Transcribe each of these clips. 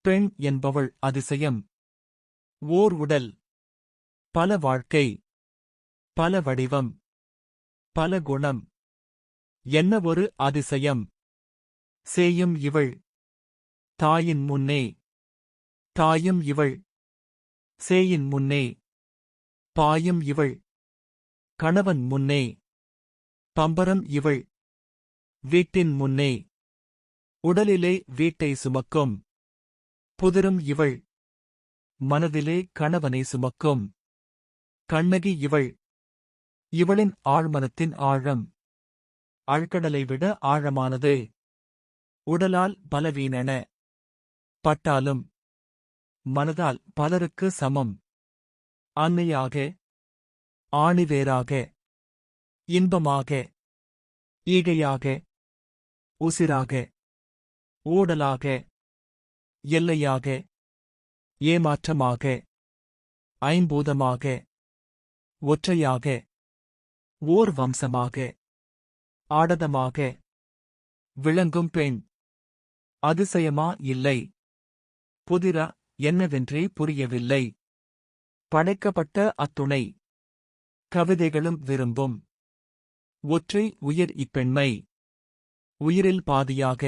பெண் என்பவள் அதிசயம். ஓர் உடல். பல வாழ்க்கை. பல வடிவம். பல குணம். என்ன ஒரு அதிசயம்? சேயும் இவள். தாயின் முன்னே. தாயும் இவள். சேயின் முன்னே. பாயும் இவள். கணவன் முன்னே. பம்பரம் இவள். வீட்டின் முன்னே. உடலிலே வீட்டை சுமக்கும். புதிரும் இவள். மனதிலே கணவனை சுமக்கும். கண்ணகி இவள். இவளின் ஆழ்மனத்தின் ஆழம். ஆழ்கடலை விட ஆழமானது. உடலால் பலவீனன. பட்டாலும். மனதால் பலருக்கு சமம். அன்னையாக ஆணிவேராக. இன்பமாக. ஈகையாக. உசிராக. ஊடலாக. எல்லையாக ஏமாற்றமாக ஐம்பூதமாக ஒற்றையாக ஓர் வம்சமாக ஆடதமாக விளங்கும் பெண் அதிசயமா இல்லை. புதிரா என்னவென்றே புரியவில்லை. படைக்கப்பட்ட அத்துணை கவிதைகளும் விரும்பும். ஒற்றை உயிர் இப்பெண்மை. உயிரில் பாதியாக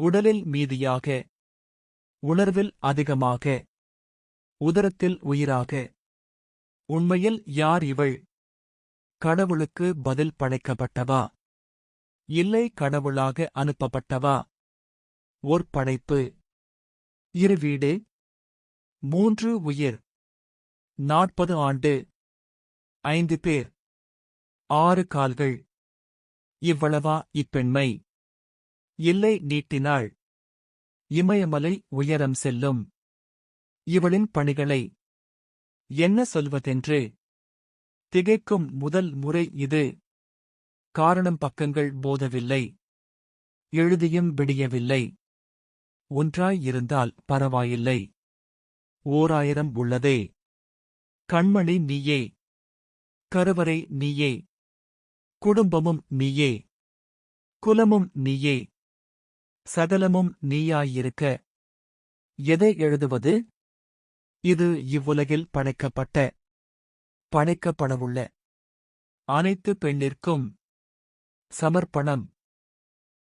உடலில் மீதியாக உணர்வில் அதிகமாக. உதரத்தில் உயிராக. உண்மையில் யார் இவள்? கடவுளுக்கு பதில் படைக்கப்பட்டவா? இல்லை கடவுளாக அனுப்பப்பட்டவா? ஓர் படைப்பு இரு வீடு. மூன்று உயிர். நாற்பது ஆண்டு. ஐந்து பேர். ஆறு கால்கள். இவ்வளவா இப்பெண்மை? இல்லை நீட்டினாள். இமயமலை உயரம் செல்லும். இவளின் பணிகளை என்ன சொல்வதென்று திகைக்கும் முதல் முறை இது. காரணம் பக்கங்கள் போதவில்லை. எழுதியும் விடியவில்லை. ஒன்றாயிருந்தால் பரவாயில்லை. ஓராயிரம் உள்ளதே. கண்மணி நீயே. கருவறை நீயே. குடும்பமும் நீயே. குலமும் நீயே. சகலமும் நீயாயிருக்க. எதை எழுதுவது? இது இவ்வுலகில் படைக்கப்பட்ட படைக்கப்படவுள்ள. அனைத்து பெண்ணிற்கும் சமர்ப்பணம்.